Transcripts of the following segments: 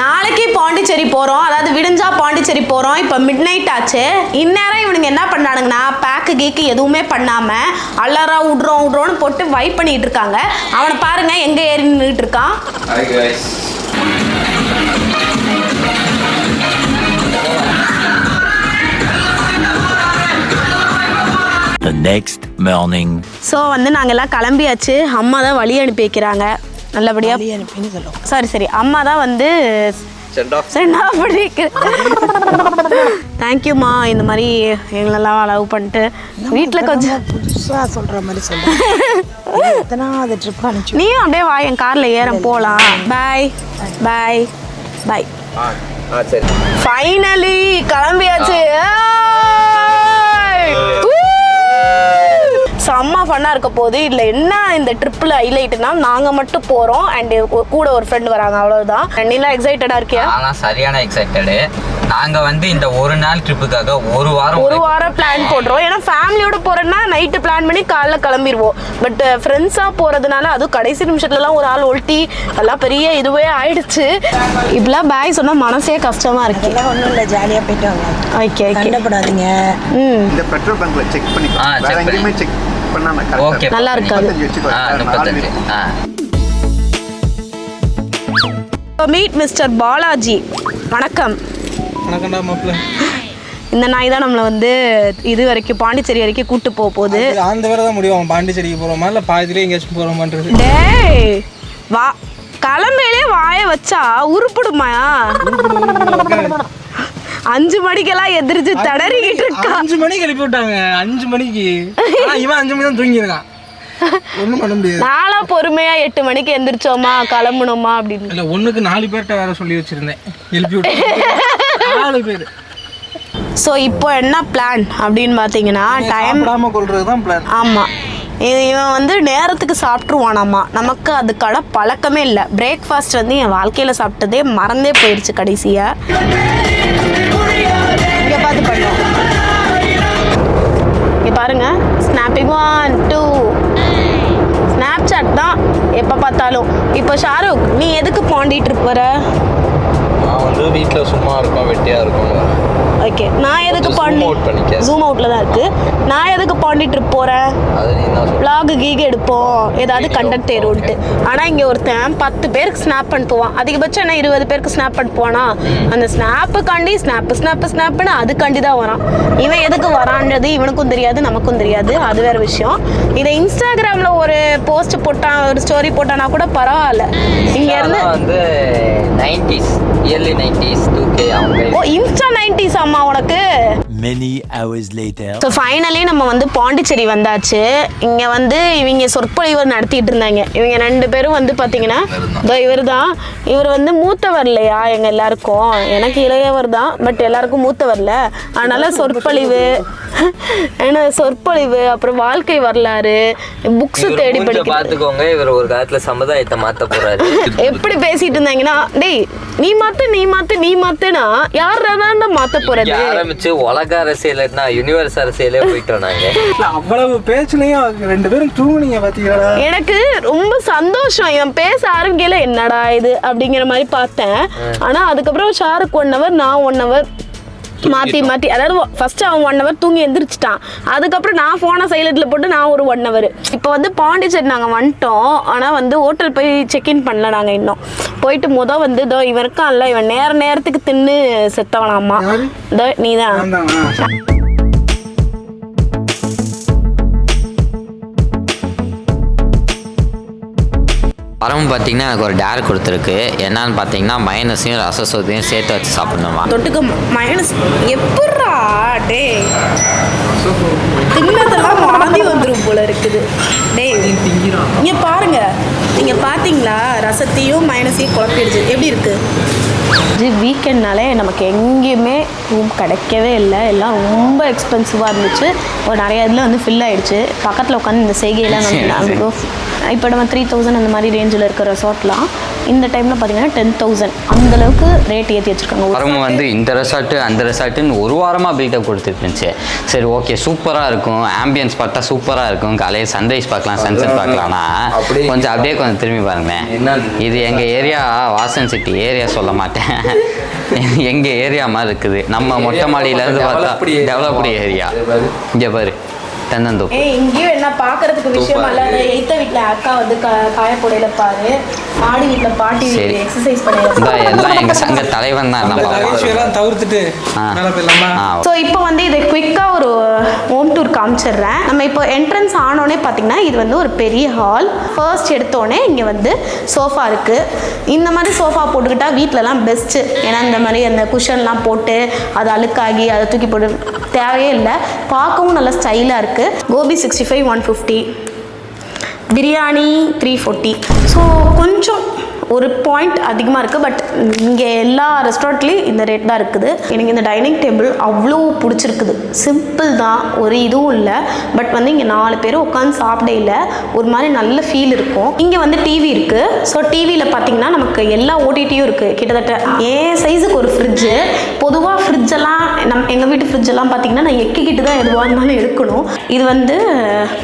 நாளைக்கு பாண்டிச்சேரி போகிறோம் அதாவது விடிஞ்சா பாண்டிச்சேரி போகிறோம் இப்போ மிட் நைட் ஆச்சு. இந்நேரம் இவனுங்க என்ன பண்ணுறானுங்கன்னா பேக்கு கீக்கு எதுவுமே பண்ணாமல் அல்லறா விட்றோம் விட்றோன்னு போட்டு வைப் பண்ணிகிட்டு இருக்காங்க. அவனை பாருங்க எங்கே ஏறி நின்றுட்டு இருக்கான். The next morning. ஸோ வந்து நாங்கள் எல்லாம் கிளம்பியாச்சு. அம்மா தான் வழி அனுப்பி வைக்கிறாங்க. நல்லபடியாக சாரி சரி அம்மா தான் வந்து தேங்க்யூம்மா இந்த மாதிரி எங்களெல்லாம் லவ் பண்ணிட்டு வீட்டில் கொஞ்சம் புதுசாக சொல்கிற மாதிரி எத்தனாவது ட்ரிப் அனுப்பிச்சு நீயும் அப்படியே வா என் காரில் ஏற போகலாம் பாய் பாய் பாய். ஃபைனலி கிளம்பியாச்சு. ஃபன்னாக இருக்க போகுது இதில் என்ன இந்த ட்ரிப்பில் ஹைலைட்னா நாங்கள் மட்டும் போகிறோம் அண்ட் கூட ஒரு ஃப்ரெண்ட் வராங்க அவ்வளவுதான். நீலாம் எக்ஸைட்டடாக இருக்கியா? ஆனால் சரியான எக்ஸைட்டடு நாங்கள் வந்து இந்த ஒரு நாள் ட்ரிப்புக்காக ஒரு வாரம் ஒரு வாரம் பிளான் போடுறோம். ஏன்னா ஃபேமிலியோட போறேன்னா நைட்டு பிளான் பண்ணி காலைல கிளம்பிடுவோம் பட் ஃப்ரெண்ட்ஸாக போகிறதுனால அதுவும் கடைசி நிமிஷத்துலலாம் ஒரு ஆள் ஒல்ட்டி எல்லாம் பெரிய இதுவே ஆயிடுச்சு. இப்படிலாம் பாய் சொன்னால் மனசே கஷ்டமாக இருக்கு. ஒன்றும் இல்லை ஜாலியாக போயிட்டு வாங்க. ஓகே ஓகே இந்த பெட்ரோல் பங்க்ல செக் check வேற எங்கேயுமே பண்ணி. Check okay. நல்லா இருக்காது. ஆ முப்பத்தஞ்சு. ஆ. Meet mister Balaji. வணக்கம். வணக்கம்டா மாப்பிள்ள. இந்த நாய் தான் நம்மளை வந்து இது வரைக்கும் பாண்டிச்சேரி வரைக்கும் கூட்டு போக போகுது. அந்த வேற தான் முடியும். பாண்டிச்சேரிக்கு போகிறோமா இல்லை பாதியிலே எங்கேயாச்சும் போகிறோமான்றது டேய் வா கிளம்பையிலே வாய வச்சா உருப்பிடுமா அஞ்சு மணிக்கெல்லாம் எதிர்த்து தடறிக்கிட்டு இருக்கா. அஞ்சு மணிக்கு எழுப்பி விட்டாங்க. அஞ்சு மணிக்கு. இவன் அஞ்சு மணி தான் தூங்கியிருக்கான். ஒன்றும் பண்ண முடியாது. நாளா பொறுமையா எட்டு மணிக்கு எந்திரிச்சோமா கிளம்பணுமா அப்படின்னு. இல்லை ஒன்றுக்கு நாலு பேர்கிட்ட வேற சொல்லி வச்சிருந்தேன். எழுப்பி விட்டு நாலு பேர். ஸோ இப்போ என்ன பிளான் அப்படின்னு பார்த்தீங்கன்னா டைம் தான் பிளான் ஆமாம் இவன் வந்து நேரத்துக்கு சாப்பிட்ருவானாம்மா நமக்கு அதுக்கான பழக்கமே இல்லை. பிரேக்ஃபாஸ்ட் வந்து என் வாழ்க்கையில் சாப்பிட்டதே மறந்தே போயிடுச்சு கடைசியாக பாருங்கள் snapping one two Snapchat தான் எப்போ பார்த்தாலும். இப்போ ஷாருக் நீ எதுக்கு பாண்டிட்டு ட்ரிப் நான் வந்து வீட்டில் சும்மா இருப்பேன் வெட்டியாக இருக்கும் ஓகே நான் எதுக்கு பாண்டி. ஜூம் அவுட்டில் தான் இருக்குது நான் எதுக்கு பாண்டி ட்ரிப் போகிறேன் vlog கீக் எடுப்போம். ஏதாவது கண்டென்ட் தேருன்ட்டு ஆனால் இங்கே ஒருத்தன் பத்து பேருக்கு ஸ்னாப் அனுப்புவான். அதிகபட்சம் என்ன இருபது பேருக்கு ஸ்னாப் அனுப்புவானா? அந்த ஸ்னாப்புக்காண்டி ஸ்னாப்பு ஸ்னாப்பு ஸ்னாப்னு அதுக்காண்டி தான் வரான். இவன் எதுக்கு வரான்றது இவனுக்கும் தெரியாது நமக்கும் தெரியாது. அது வேற விஷயம். இதை இன்ஸ்டாகிராமில் ஒரு போஸ்ட் போட்டான் ஒரு ஸ்டோரி போட்டானா கூட பரவாயில்ல. இங்க இருந்து அதெல்லாம் வந்து nineties early nineties two K அவங்க ஓ இன்ஸ்டா நைன்டிஸ் அம்மா உனக்கு? Many hours later. So finally நம்ம வந்து பாண்டிச்சேரி வந்தாச்சு. இங்கே வந்து இவங்க சொற்பொழிவு நடத்திட்டு இருந்தாங்க. இவங்க ரெண்டு பேரும் வந்து பார்த்தீங்கன்னா இதோ இவர் தான். இவர் வந்து மூத்தவர் இல்லையா எங்கள் எல்லாருக்கும்? எனக்கு இளையவர் தான் பட் எல்லாருக்கும் மூத்தவர்ல அதனால சொற்பொழிவு ஏன்னா சொற்பொழிவு அப்புறம் வாழ்க்கை வரலாறு புக்ஸ் தேடி படிக்கிறது பார்த்துக்கோங்க இவர் ஒரு காலத்துல சமுதாயத்தை மாத்த போறாரு. எப்படி பேசிட்டு இருந்தாங்கன்னா டேய் நீ மாத்து நீ மாத்து நீ மாத்துனா யார் மாத்த போறது? ஆரம்பிச்சு உலக அரசியல்னா யூனிவர்ஸ் அரசியலே போயிட்டோம் நாங்க அவ்வளவு பேச்சுலையும் ரெண்டு பேரும் தூங்குனீங்க பார்த்தீங்களா எனக்கு ரொம்ப சந்தோஷம். இவன் பேச ஆரம்பிக்கல என்னடா இது அப்படிங்கிற மாதிரி பார்த்தேன். ஆனா அதுக்கப்புறம் ஷாருக் ஒன் ஹவர் நான் ஒன் ஹவர் மாத்தி மாத்தி. அதாவது ஃபர்ஸ்ட் அவன் ஒன் ஹவர் தூங்கி எந்திரிச்சிட்டான். அதுக்கப்புறம் நான் ஃபோனை சைலண்ட்ல போட்டு நான் ஒரு ஒன் ஹவர் இப்போ வந்து பாண்டிச்சேரி நாங்க வந்துட்டோம். ஆனா வந்து ஹோட்டல் போய் செக்இன் பண்ணல நாங்க இன்னும். போயிட்டு முத வந்து இதோ இவன் இருக்கான்ல. இவன் நேர நேரத்துக்கு தின்னு செத்தவனாமா இதோ நீதான். ஆமாம் பரம் பார்த்தீங்கன்னா எனக்கு ஒரு டேர் கொடுத்துருக்கு. என்னன்னு பார்த்தீங்கன்னா மைனஸையும் ரசசோதையும் சேர்த்து வச்சு சாப்பிடணுமா? தொட்டுக்க மைனஸ். எப்பட்றா? டே தின்னதெல்லாம் வாந்தி வந்துரும் போல இருக்குது. டேய் இங்க பாருங்க. நீங்க பாத்தீங்களா? ரசத்தையும் மைனஸையும் குழப்பிடுச்சு. எப்படி இருக்கு? இது வீக்கெண்ட்னாலே நமக்கு எங்கேயுமே ரூம் கிடைக்கவே இல்லை. எல்லாம் ரொம்ப எக்ஸ்பென்சிவாக இருந்துச்சு. ஒரு நிறைய இதில் வந்து ஃபில் ஆயிடுச்சு. பக்கத்தில் உட்காந்து இந்த செய்கையெல்லாம் நம்ம இப்போ நம்ம த்ரீ தௌசண்ட் அந்த மாதிரி ரேஞ்சில் இருக்கிற ரெசார்ட்லாம் இந்த டைமில் பார்த்தீங்கன்னா டென் தௌசண்ட் அந்தளவுக்கு ரேட் ஏற்றி வச்சுருக்காங்க. பரம வந்து இந்த ரெசார்ட்டு அந்த ரெசார்ட்டுன்னு ஒரு வாரமாக பில்டப் கொடுத்துட்டு இருந்துச்சு. சரி ஓகே சூப்பராக இருக்கும். ஆம்பியன்ஸ் பார்த்தா சூப்பராக இருக்கும். காலையில் சன்ரைஸ் பார்க்கலாம் சன்செட் பார்க்கலாம்னா அப்படியே கொஞ்சம் அப்படியே கொஞ்சம் திரும்பி பாருங்களேன்? இது எங்கள் ஏரியா வாசன் சிட்டி ஏரியா சொல்ல மாட்டேன். எங்கள் ஏரியா மாதிரி இருக்குது. நம்ம மொட்டை மாடியிலேருந்து பார்த்தா. Developed area. இங்கே பாரு. தென்னந்தோப்பு ஏய் இங்கேயும் என்ன பார்க்கறதுக்கு விஷயம் இல்லாத. எய்த்த வீட்டில் அக்கா வந்து க காயப்பொடையில பாரு. மாடி வீட்டில் பாட்டி சரி. எக்ஸசைஸ் பண்ணி எல்லாம் எங்கள் சங்க தலைவன் தான். நகைச்சுவையெல்லாம் தவிர்த்துட்டு ஸோ இப்போ வந்து இதை குயிக்காக ஒரு ஹோம் டூர் காமிச்சிடுறேன். நம்ம இப்போ என்ட்ரன்ஸ் ஆனோடனே பார்த்தீங்கன்னா இது வந்து ஒரு பெரிய ஹால் ஃபர்ஸ்ட் எடுத்தோடனே இங்கே வந்து சோஃபா இருக்குது இந்த மாதிரி சோஃபா போட்டுக்கிட்டா வீட்டிலலாம் பெஸ்ட்டு ஏன்னா இந்த மாதிரி அந்த குஷன்லாம் போட்டு அது அழுக்காகி அதை தூக்கி போட்டு தேவையே இல்லை. பார்க்கவும் நல்லா ஸ்டைலாக இருக்குது gobi sixty five one fifty biryani three forty so கொஞ்சம் ஒரு பாயிண்ட் அதிகமாக இருக்குது பட் இங்கே எல்லா ரெஸ்டாரண்ட்லேயும் இந்த ரேட் தான் இருக்குது. எனக்கு இந்த டைனிங் டேபிள் அவ்வளோ பிடிச்சிருக்குது. சிம்பிள் தான். ஒரு இதுவும் இல்லை. பட் வந்து இங்கே நாலு பேர் உட்காந்து சாப்பிட இல்லை. ஒரு மாதிரி நல்ல ஃபீல் இருக்கும். இங்கே வந்து டிவி இருக்குது ஸோ டிவியில் பார்த்தீங்கன்னா நமக்கு எல்லா ஓடிடியும் இருக்குது கிட்டத்தட்ட ஏன் சைஸுக்கு ஒரு ஃப்ரிட்ஜு பொதுவாக ஃப்ரிட்ஜெல்லாம் நம் எங்கள் வீட்டு ஃப்ரிட்ஜெல்லாம் பார்த்தீங்கன்னா நான் எக்கிக்கிட்டு தான் எதுவாக இருந்தாலும் எடுக்கணும். இது வந்து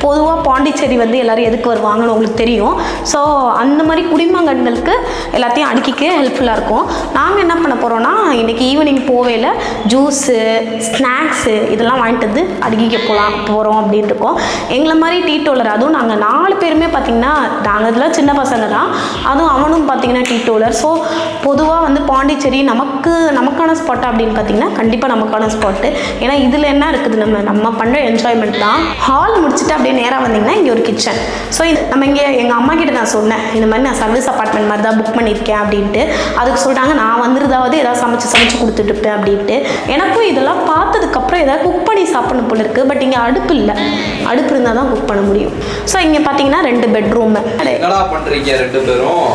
பொதுவாக பாண்டிச்சேரி வந்து எல்லாரும் எதுக்கு வருவாங்கன்னு உங்களுக்கு தெரியும். ஸோ அந்த மாதிரி குடிமகன்களுக்கு எல்லாத்தையும் அடுக்கிக்க ஹெல்ப்ஃபுல்லாக இருக்கும். நாங்கள் என்ன பண்ண போகிறோன்னா இன்றைக்கி ஈவினிங் போவேல ஜூஸு ஸ்நாக்ஸு இதெல்லாம் வாங்கிட்டு வந்து அடுக்கிக்க போகலாம் போகிறோம் அப்படின்னு இருக்கோம். எங்களை மாதிரி டீ டோலர் அதுவும் நாங்கள் நாலு பேருமே பார்த்திங்கன்னா நாங்கள் இதெல்லாம் சின்ன பசங்க தான். அதுவும் அவனும் பார்த்திங்கன்னா டீ டோலர் ஸோ பொதுவாக வந்து பாண்டிச்சேரி நமக்கு நமக்கான ஸ்பாட் அப்படின்னு பார்த்தீங்கன்னா கண்டிப்பாக நமக்கு நமக்கான ஸ்பாட்டு ஏன்னா இதில் என்ன இருக்குது நம்ம நம்ம பண்ணுற என்ஜாய்மெண்ட் தான். ஹால் முடிச்சுட்டு அப்படியே நேராக வந்தீங்கன்னா இங்கே ஒரு கிச்சன் ஸோ இது நம்ம இங்கே எங்கள் அம்மா கிட்ட நான் சொன்னேன் இந்த மாதிரி நான் சர்வீஸ் அப்பார்ட்மெண்ட் மாதிரி தான் புக் பண்ணியிருக்கேன் அப்படின்ட்டு. அதுக்கு சொல்கிறாங்க நான் வந்துருதாவது ஏதாவது சமைச்சு சமைச்சு கொடுத்துட்டு இருப்பேன் அப்படின்ட்டு. எனக்கும் இதெல்லாம் பார்த்ததுக்கப்புறம் ஏதாவது குக் பண்ணி சாப்பிடணும் போல இருக்குது பட் இங்கே அடுப்பு இல்லை. அடுப்பு இருந்தால் தான் குக் பண்ண முடியும். ஸோ இங்கே பார்த்தீங்கன்னா ரெண்டு பெட்ரூம் என்னடா ரெண்டு பேரும்?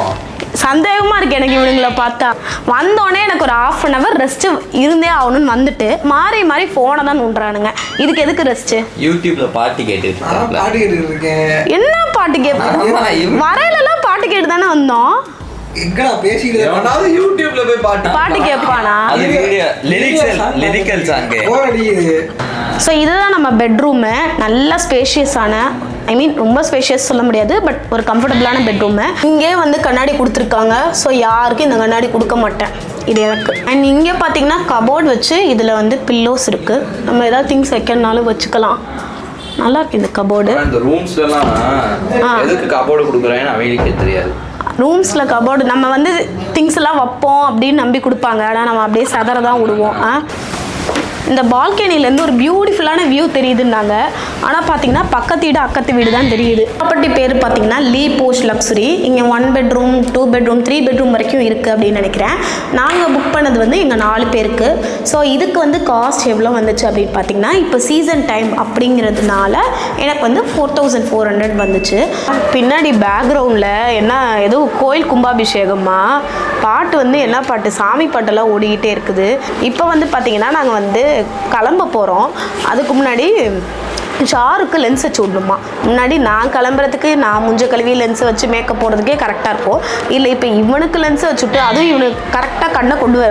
சந்தேகமாக இருக்கு எனக்கு இவனுங்களை பார்த்தா. வந்தோடனே எனக்கு ஒரு ஆஃப் அன் ஹவர் ரெஸ்ட்டு இருந்தே ஆகணும்னு வந்துட்டு மாறி மாறி ஃபோனை தான் நோண்டுறானுங்க. இதுக்கு எதுக்கு ரெஸ்ட்டு யூடியூப்ல பாட்டு கேட்டுக்கிட்டு இருக்கேன். என்ன பாட்டு கேட்போம் வரையிலலாம் பாட்டு கேட்டு தானே வந்தோம்? எங்கடா பேசிக்கிட்டு எவனாவது யூடியூப்ல போய் பாட்டு பாட்டு கேட்பானா? அது video lyrics lyrical song bore அடிக்குது ஸோ இதுதான் நம்ம பெட்ரூமு நல்ல ஸ்பேஷியஸான ஐ மீன் ரொம்ப ஸ்பேஷியஸ் சொல்ல முடியாது பட் ஒரு கம்ஃபர்டபுளான பெட்ரூமு இங்கே வந்து கண்ணாடி கொடுத்துருக்காங்க. ஸோ யாருக்கும் இந்த கண்ணாடி கொடுக்க மாட்டேன். இது எனக்கு. அண்ட் இங்கே பார்த்தீங்கன்னா கபோர்ட் வச்சு இதில் வந்து பில்லோஸ் இருக்குது நம்ம ஏதாவது திங்ஸ் வைக்கணுனாலும் வச்சுக்கலாம். நல்லா இருக்கு இந்த கபோர்டு இந்த ரூம்ஸ்ல எல்லாம் எதுக்கு கபோர்டு கொடுக்குறேன்னு அவங்களுக்கே தெரியாது. ரூம்ஸில் கபோர்டு நம்ம வந்து திங்ஸ் எல்லாம் வைப்போம் அப்படின்னு நம்பி கொடுப்பாங்க. ஆனால் நம்ம அப்படியே சதற தான் விடுவோம். ஆ? இந்த பால்கனிலேருந்து ஒரு பியூட்டிஃபுல்லான வியூ தெரியுதுன்னாங்க. ஆனால் பார்த்தீங்கன்னா பக்கத்து வீடு அக்கத்து வீடு தான் தெரியுது. ப்ராப்பர்ட்டி பேர் பார்த்தீங்கன்னா லீ போஸ்ட் லக்ஸுரி இங்கே one bedroom two bedroom three bedroom வரைக்கும் இருக்குது அப்படின்னு நினைக்கிறேன். நாங்கள் புக் பண்ணது வந்து எங்கள் நாலு பேருக்கு. ஸோ இதுக்கு வந்து காஸ்ட் எவ்வளோ வந்துச்சு அப்படின்னு பார்த்தீங்கன்னா இப்போ சீசன் டைம் அப்படிங்கிறதுனால எனக்கு வந்து ஃபோர் தௌசண்ட் ஃபோர் ஹண்ட்ரட் வந்துச்சு. பின்னாடி பேக்ரவுண்டில் என்ன ஏதோ கோயில் கும்பாபிஷேகமாக பாட்டு வந்து என்ன பாட்டு? சாமி பாட்டெல்லாம் ஓடிக்கிட்டே இருக்குது. இப்போ வந்து பார்த்தீங்கன்னா நாங்கள் வந்து கிளம்ப போகிறோம் அதுக்கு முன்னாடி ஷாருக்கு லென்ஸ் வச்சு விடணுமா? முன்னாடி நான் கிளம்புறதுக்கு நான் முஞ்ச கழுவி லென்ஸ் வச்சு மேக்கப் போடுறதுக்கே கரெக்டாக இருக்கும் இல்லை இப்போ இவனுக்கு லென்ஸ் வச்சுட்டு அதுவும் இவனுக்கு கரெக்டாக கண்ணை கொண்டு வ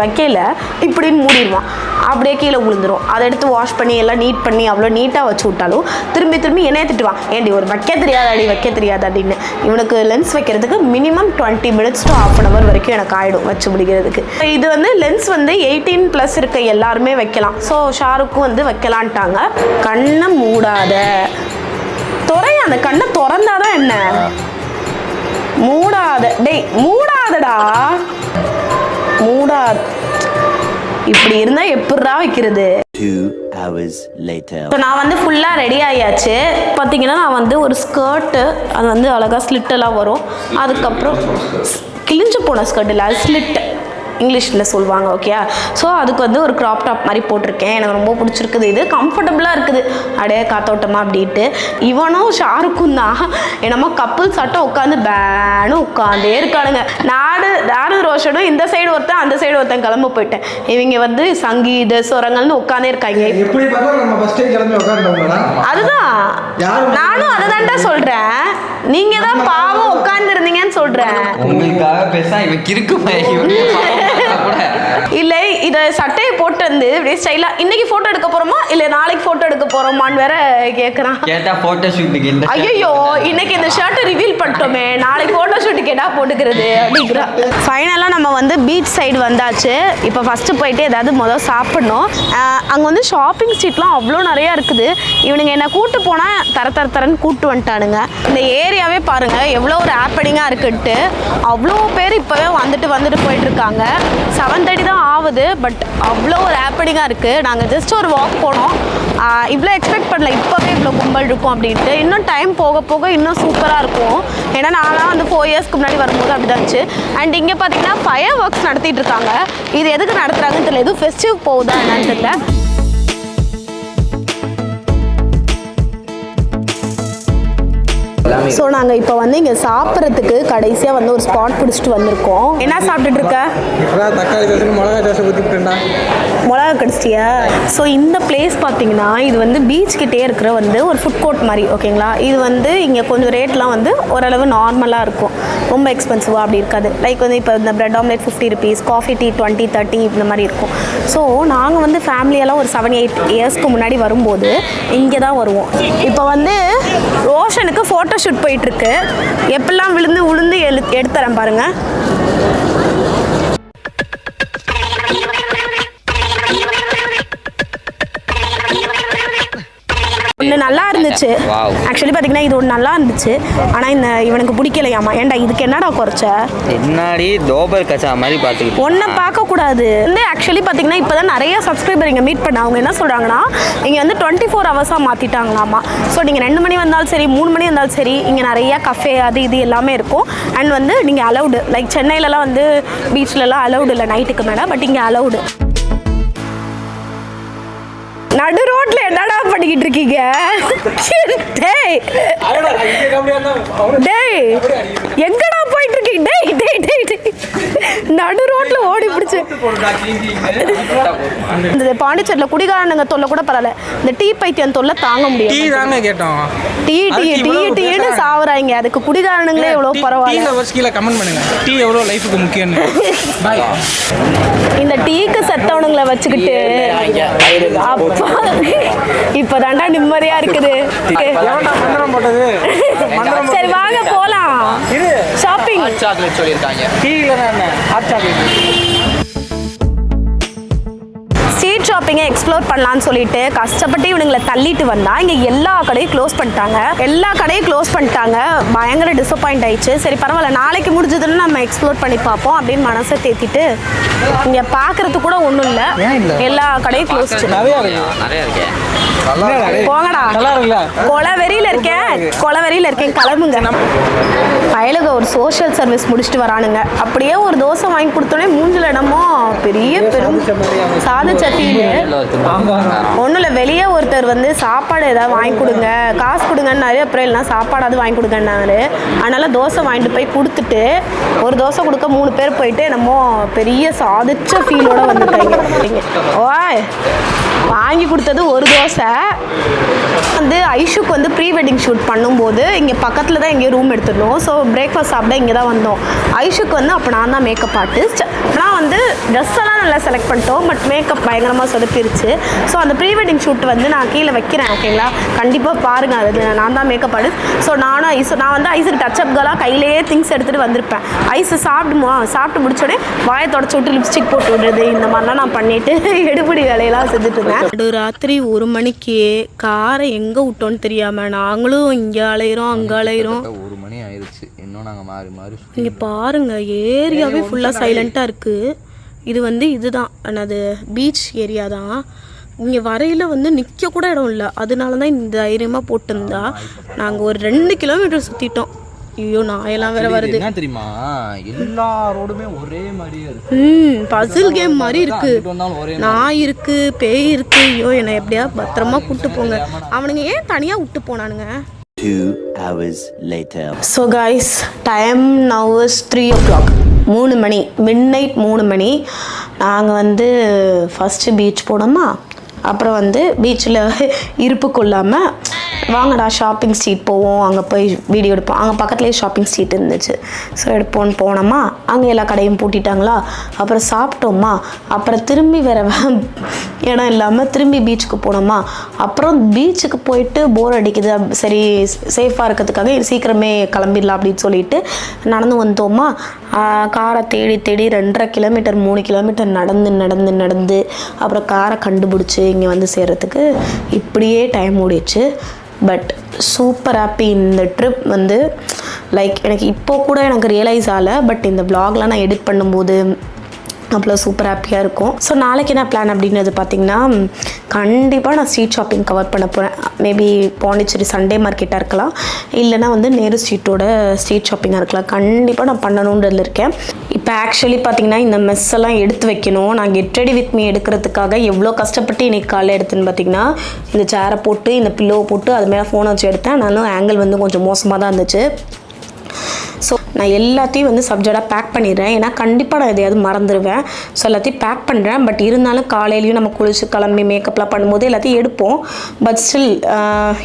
வைக்கல. இப்படின்னு மூடிடுவான். அப்படியே கீழே விழுந்துரும் அதை எடுத்து வாஷ் பண்ணி எல்லாம் நீட் பண்ணி அவ்வளோ நீட்டாக வச்சு விட்டாலும் திரும்பி திரும்பி என்னைய திட்டுவான். ஏண்டி ஒரு வைக்க தெரியாதாடி வைக்க தெரியாது அப்படின்னு இவனுக்கு லென்ஸ் வைக்கிறதுக்கு minimum twenty minutes to half an hour வரைக்கும் எனக்கு ஆகிடும் வச்சு முடிக்கிறதுக்கு. இது வந்து லென்ஸ் வந்து எயிட்டீன் ப்ளஸ் இருக்க எல்லாருமே வைக்கலாம். ஸோ ஷாருக்கும் வந்து வைக்கலான்ட்டாங்க. கண்ணை மூடாத. துறை அந்த கண்ணை திறந்தாதான் என்ன? மூடாத. டேய் மூடாதடா. மூடாத இப்படி இருந்தா எப்படிடா வைக்கிறது. இப்போ நான் வந்து ஃபுல்லாக ரெடி ஆகியாச்சு பார்த்தீங்கன்னா நான் வந்து ஒரு ஸ்கர்ட்டு அது வந்து அழகாக ஸ்லிட்டெல்லாம் வரும். அதுக்கப்புறம் கிழிஞ்சு போன ஸ்கர்ட் இல்லை அது ஸ்லிட் இங்கிலீஷில் சொல்லுவாங்க ஓகே ஸோ அதுக்கு வந்து ஒரு க்ராப் டாப் மாதிரி போட்டிருக்கேன். எனக்கு ரொம்ப பிடிச்சிருக்குது இது. கம்ஃபர்டபுளாக இருக்குது. அப்படியே காத்தோட்டமாக அப்படின்ட்டு. இவனும் ஷாருக்கும் தான். என்னமோ கப்புள் சட்டம் உட்காந்து பேனு உட்காந்தே இருக்கானுங்க. நாடு நாடு ரோஷனும் இந்த சைடு ஒருத்தன் அந்த சைடு ஒருத்தன் கிளம்ப போயிட்டேன். இவங்க வந்து சங்கீத சுரங்கள்னு உட்காந்தே இருக்காங்க. அதுதான். நானும் அதை சொல்றேன். நீங்க தான் பாவம் உட்கார்ந்து இருந்தீங்கன்னு சொல்றேன். உங்களுக்காக பேசா இவன் கிறுக்கு பையன் இவனே இத சட்டையை போட்டு வந்து இப்படியே ஸ்டைலா இன்னைக்கு போட்டோ எடுக்க போறோமா? இல்ல நாளைக்கு போட்டோ எடுக்க போறோமான்னு வேற கேக்குறான். கேட்டா போட்டோ ஷூட்டுக்கு இந்த ஐயோ இன்னைக்கு இந்த ஷர்ட்டை ரிவீல் பண்ணிட்டோமே. நாளைக்கு போட்டோ ஷூட்டுக்கு என்ன போட்டுக்கிறது அப்படிங்கிறா. ஃபைனலாக நம்ம வந்து பீச் சைடு வந்தாச்சு. இப்போ ஃபஸ்ட்டு போயிட்டு ஏதாவது முதல் சாப்பிடணும். அங்கே வந்து ஷாப்பிங் ஸ்ட்ரீட்லாம் அவ்வளோ நிறையா இருக்குது. இவனுங்க என்ன கூட்டு போனால் தர தர தரன்னு கூட்டு வந்துட்டானுங்க. இந்த ஏரியாவே பாருங்கள் எவ்வளோ ஒரு ஆப்படிங்காக இருக்குன்ட்டு. அவ்வளோ பேர் இப்போவே வந்துட்டு வந்துட்டு போயிட்டு இருக்காங்க. செவன் தேர்ட்டி தான் ஆகுது. பட் அவ்வளோ ஒரு ஆப்படிங்காக இருக்குது நாங்கள் ஜஸ்ட் ஒரு வாக் போனோம். இவ்வளோ எக்ஸ்பெக்ட் பண்ணல. இப்போவே இவ்வளோ கும்பல் இருக்கும் அப்படின்ட்டு. இன்னும் டைம் போக போக இன்னும் சூப்பராக இருக்கும். ஏன்னா நான்லாம் வந்து ஃபோர் இயர்ஸ்க்கு முன்னாடி வரும்போது அப்படி இருந்துச்சு. அண்ட் இங்கே பார்த்தீங்கன்னா ஃபயர் ஒர்க்ஸ் நடத்திட்டு இருக்காங்க. இது எதுக்கு நடத்துகிறாங்கன்னு தெரியல. எதுவும் ஃபெஸ்டிவ் போகுதா என்னன்னு தெரியல. ஸோ நாங்கள் இப்போ வந்து இங்கே சாப்பிட்றதுக்கு கடைசியாக வந்து ஒரு ஸ்பாட் பிடிச்சிட்டு வந்திருக்கோம். என்ன சாப்பிட்டுட்டு இருக்க? தக்காளி தோசை மிளகா தோசை ஊற்றிக்கிட்டேன்டா மிளகா கடிச்சிட்டியா? ஸோ இந்த பிளேஸ் பார்த்தீங்கன்னா இது வந்து பீச் கிட்டே இருக்கிற வந்து ஒரு ஃபுட் கோர்ட் மாதிரி ஓகேங்களா இது வந்து இங்கே கொஞ்சம் ரேட்லாம் வந்து ஓரளவு நார்மலாக இருக்கும். ரொம்ப எக்ஸ்பென்சிவாக அப்படி இருக்காது. லைக் வந்து இப்போ இந்த bread omelette fifty rupees coffee tea twenty thirty இந்த மாதிரி இருக்கும். ஸோ நாங்கள் வந்து ஃபேமிலியெல்லாம் ஒரு செவன் எயிட் இயர்ஸ்க்கு முன்னாடி வரும்போது இங்கே தான் வருவோம். இப்போ வந்து ரோஷனுக்கு ஃபோட்டோ ஷூட் போயிட்டுருக்கு எப்பெல்லாம் விழுந்து உளுந்து எழு எடுத்துறேன் பாருங்கள் நல்லா இருந்துச்சு. ஆக்சுவலி பார்த்தீங்கன்னா இது ஒன்று நல்லா இருந்துச்சு. ஆனால் இந்த இவனுக்கு பிடிக்கலையாமா ஏன்டா இதுக்கு என்னடா குறைச்ச? முன்னாடி தோபர் கச்சா மாதிரி பார்த்துக்கிட்டு ஒன்றை பார்க்கக்கூடாது. வந்து ஆக்சுவலி பார்த்தீங்கன்னா இப்போ தான் நிறைய சப்ஸ்கிரைபர் இங்கே மீட் பண்ண அவங்க என்ன சொல்கிறாங்கன்னா இங்கே வந்து டுவெண்ட்டி ஃபோர் ஹவர்ஸாக மாற்றிட்டாங்களாமா ஸோ நீங்கள் ரெண்டு மணி வந்தாலும் சரி மூணு மணி வந்தாலும் சரி இங்கே நிறைய கஃபே அது இது எல்லாமே இருக்கும். அண்ட் வந்து நீங்கள் அலௌடு லைக் சென்னையிலலாம் வந்து பீச்லலாம் அலௌடு இல்லை நைட்டுக்கு மேலே பட் இங்கே அலௌடு நடு பண்ணிக்கிட்டு இருக்கீங்க? டேய். டேய் எங்கடா டேய் டேய் டேய் டேய் நடு ரோட்ல ஓடி பிடிச்சு. இந்த பாண்டிச்சேரியில குடிகாரனுங்க தொல்லை கூட பரவாயில்ல. இந்த டீ பைத்தியம் தொல்லை தாங்க டீ முடியும் தாங்க கேட்டோம். டீ டீ டீ டீன்னு சாவுறாங்க. அதுக்கு குடிகாரனுங்களே எவ்வளவு டீ பரவாயில்ல. லவர்ஸ் கீழே கமெண்ட் பண்ணுங்க. டீ எவ்வளோ லைஃபுக்கு முக்கியம்னு. இந்த டீக்கு செத்தவனுங்களை வச்சுக்கிட்டு அப்பா இப்பதான்டா நிம்மதியா இருக்குது. சரி வாங்க போலாம். ஷாப்பிங் சாக்லேட் சொல்லியிருக்காங்க. டீ என்ன? Hot chocolate. ஸ்ட்ரீட் ஷாப்பிங்கை எக்ஸ்ப்ளோர் பண்ணலாம்னு சொல்லிட்டு கஷ்டப்பட்டு இவனுங்களை தள்ளிட்டு வந்தா இங்கே எல்லா கடையும் க்ளோஸ் பண்ணிட்டாங்க. எல்லா கடையும் க்ளோஸ் பண்ணிட்டாங்க. பயங்கர டிசப்பாயிண்ட் ஆயிடுச்சு. சரி பரவாயில்ல நாளைக்கு முடிஞ்சதுன்னு நம்ம எக்ஸ்ப்ளோர் பண்ணி பார்ப்போம் அப்படின்னு மனசை தேத்திட்டு இங்கே பார்க்கறதுக்கு கூட ஒன்றும் இல்லை. எல்லா கடையும் க்ளோஸ் நிறையா இருக்கு. நிறைய இருக்கே. என்னடா டேய்? போங்கடா. கொலை வெறியில இருக்கேன். கொலை வெறியில இருக்கேன். கிளம்புங்க. பயலுக ஒரு சோஷியல் சர்வீஸ் முடிச்சுட்டு வரானுங்க. அப்படியே ஒரு தோசை வாங்கி கொடுத்தோன்னே மூஞ்சில இடமோ பெரிய பெரும் சாதிச்ச ஒன்றும் இல்லை வெளியே ஒருத்தர் வந்து சாப்பாடு ஏதாவது வாங்கி கொடுங்க. காசு கொடுங்கன்னாரு அப்புறம் இல்லைனா சாப்பாடாவது வாங்கி கொடுங்கன்னாரு. அதனால தோசை வாங்கிட்டு போய் கொடுத்துட்டு ஒரு தோசை கொடுக்க மூணு பேர் போயிட்டு என்னமோ பெரிய சாதிச்ச ஃபீலோட வந்துட்டாங்க ஓய் வாங்கி கொடுத்தது ஒரு தோசை. வந்து ஐஷுக்கு வந்து ப்ரீ வெட்டிங் ஷூட் பண்ணும்போது இங்கே பக்கத்தில் தான் எங்கேயும் ரூம் எடுத்துருந்தோம். ஸோ பிரேக்ஃபாஸ்ட் சாப்பிட இங்கே தான் வந்தோம். ஐஷுக்கு வந்து அப்போ நான் தான் மேக்கப் ஆர்டிஸ்ட் நான் வந்து ட்ரெஸ் எல்லாம் நல்லா செலக்ட் பண்ணிட்டோம் பட் மேக்கப் பயங்கரமாக சொதப்பிருச்சு. ஸோ அந்த ப்ரீ வெட்டிங் ஷூட் வந்து நான் கீழே வைக்கிறேன் ஓகேங்களா கண்டிப்பாக பாருங்கள் அது நான் தான் மேக்கப் ஆர்டிஸ்ட் ஸோ நானும் ஐஸ் நான் வந்து ஐஸுக்கு டச்சப் கலாக கையிலேயே திங்ஸ் எடுத்துகிட்டு வந்திருப்பேன். ஐஸ் சாப்பிடுமா சாப்பிட்டு முடிச்சோடனே வாயை தொடச்சி விட்டு லிப்ஸ்டிக் போட்டு விடுறது இந்த மாதிரிலாம் நான் பண்ணிட்டு எடுபடி வேலையெல்லாம் செஞ்சுட்டு இருந்தேன். நடு ராத்திரி ஒரு மணிக்கு காரை எங்கே விட்டோன்னு தெரியாமல் நாங்களும் இங்கே அலையிறோம் அங்கே அலையிறோம். ஒரு மணி ஆயிடுச்சு இன்னும் நாங்கள் மாறி மாறி இங்கே பாருங்க ஏரியாவே ஃபுல்லாக சைலண்ட்டாக இருக்குது இது வந்து இதுதான். என்னது பீச் ஏரியா தான். இங்கே வரையில் வந்து நிற்க கூட இடம் இல்லை. அதனால தான் இந்த தைரியமாக போட்டிருந்தா நாங்கள் ஒரு ரெண்டு கிலோமீட்டர் சுற்றிட்டோம் ஐயோ நாயெல்லாம் வேற வருது. என்ன தெரியுமா? எல்லா ரோடுமே ஒரே மாதிரியே இருக்கு. ம் பசில் கேம் மாதிரி இருக்கு. நாய் இருக்கு பேய் இருக்கு. ஐயோ என்னை எப்படியா பத்திரமா கூட்டு போங்க. அவனுங்க ஏன் தனியாக விட்டு போனானுங்க? Two hours later. So guys time now is three o'clock மூணு மணி மிட் நைட் மூணு மணி. நாங்கள் வந்து ஃபஸ்ட்டு பீச் போனோமா? அப்புறம் வந்து பீச்சில் இருப்பு கொள்ளாமல் வாங்கடா ஷாப்பிங் ஸ்ட்ரீட் போவோம். அங்கே போய் வீடியோ எடுப்போம். அங்கே பக்கத்துலேயே ஷாப்பிங் ஸ்ட்ரீட் இருந்துச்சு. ஸோ எடுப்போம்னு போனோமா? அங்கே எல்லா கடையும் பூட்டிட்டாங்களா? அப்புறம் சாப்பிட்டோமா? அப்புறம் திரும்பி வேறு இடம் இல்லாமல் திரும்பி பீச்சுக்கு போனோமா? அப்புறம் பீச்சுக்கு போயிட்டு போர் அடிக்குது. சரி சேஃபாக இருக்கிறதுக்காக சீக்கிரமே கிளம்பிடலாம் அப்படின்னு சொல்லிட்டு நடந்து வந்தோமா? காரை தேடி தேடி ரெண்டரை கிலோமீட்டர் மூணு கிலோமீட்டர் நடந்து நடந்து நடந்து அப்புறம் காரை கண்டுபிடிச்சி இங்கே வந்து சேர்கிறதுக்கு இப்படியே டைம் ஓடிச்சு பட் சூப்பர் ஹாப்பி இந்த ட்ரிப் வந்து லைக் எனக்கு இப்போ கூட எனக்கு ரியலைஸ் ஆகலை பட் இந்த பிளாக்லாம் நான் எடிட் பண்ணும்போது அவ்வளோ சூப்பர் ஹாப்பியாக இருக்கும். ஸோ நாளைக்கு என்ன பிளான் அப்படின்றது பார்த்திங்கன்னா கண்டிப்பாக நான் ஸ்ட்ரீட் ஷாப்பிங் கவர் பண்ண போகிறேன் மேபி பாண்டிச்சேரி சண்டே மார்க்கெட்டாக இருக்கலாம். இல்லைனா வந்து நேரு ஸ்ட்ரீட்டோட ஸ்ட்ரீட் ஷாப்பிங்காக இருக்கலாம். கண்டிப்பாக நான் பண்ணணுன்றதில் இருக்கேன். இப்போ ஆக்சுவலி பார்த்தீங்கன்னா இந்த மெஸ் எல்லாம் எடுத்து வைக்கணும். நான் கெட் ரெடி வித் மீ எடுக்கிறதுக்காக எவ்வளோ கஷ்டப்பட்டு இன்றைக்கி காலையில் எடுத்தேன்னு பார்த்தீங்கன்னா இந்த சேரை போட்டு இந்த பில்லோவை போட்டு அது மேலே ஃபோனை வச்சு எடுத்தேன். நானும் ஆங்கிள் வந்து கொஞ்சம் மோசமாக தான் இருந்துச்சு. ஸோ நான் எல்லாத்தையும் வந்து சப்ஜெக்டாக பேக் பண்ணிடுறேன். ஏன்னா கண்டிப்பாக நான் எதையாவது மறந்துடுவேன். ஸோ எல்லாத்தையும் பேக் பண்ணுறேன் பட் இருந்தாலும் காலையிலையும் நம்ம குளிச்சு கிளம்பி மேக்கப்லாம் பண்ணும்போது எல்லாத்தையும் எடுப்போம். பட் ஸ்டில்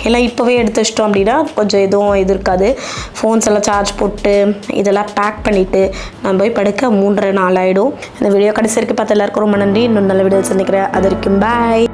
எல்லாம் இப்போவே எடுத்து வச்சிட்டோம் அப்படின்னா கொஞ்சம் எதுவும் இது இருக்காது. ஃபோன்ஸ் எல்லாம் சார்ஜ் போட்டு இதெல்லாம் பேக் பண்ணிவிட்டு நான் போய் படுக்க மூன்றரை நாள் ஆகிடும் இந்த வீடியோ கடைசி வரைக்கும் பார்த்து எல்லாருக்கும் ரொம்ப நன்றி. இன்னொரு நல்ல வீடியோ சந்திக்கிறேன். அது வரைக்கும் பாய்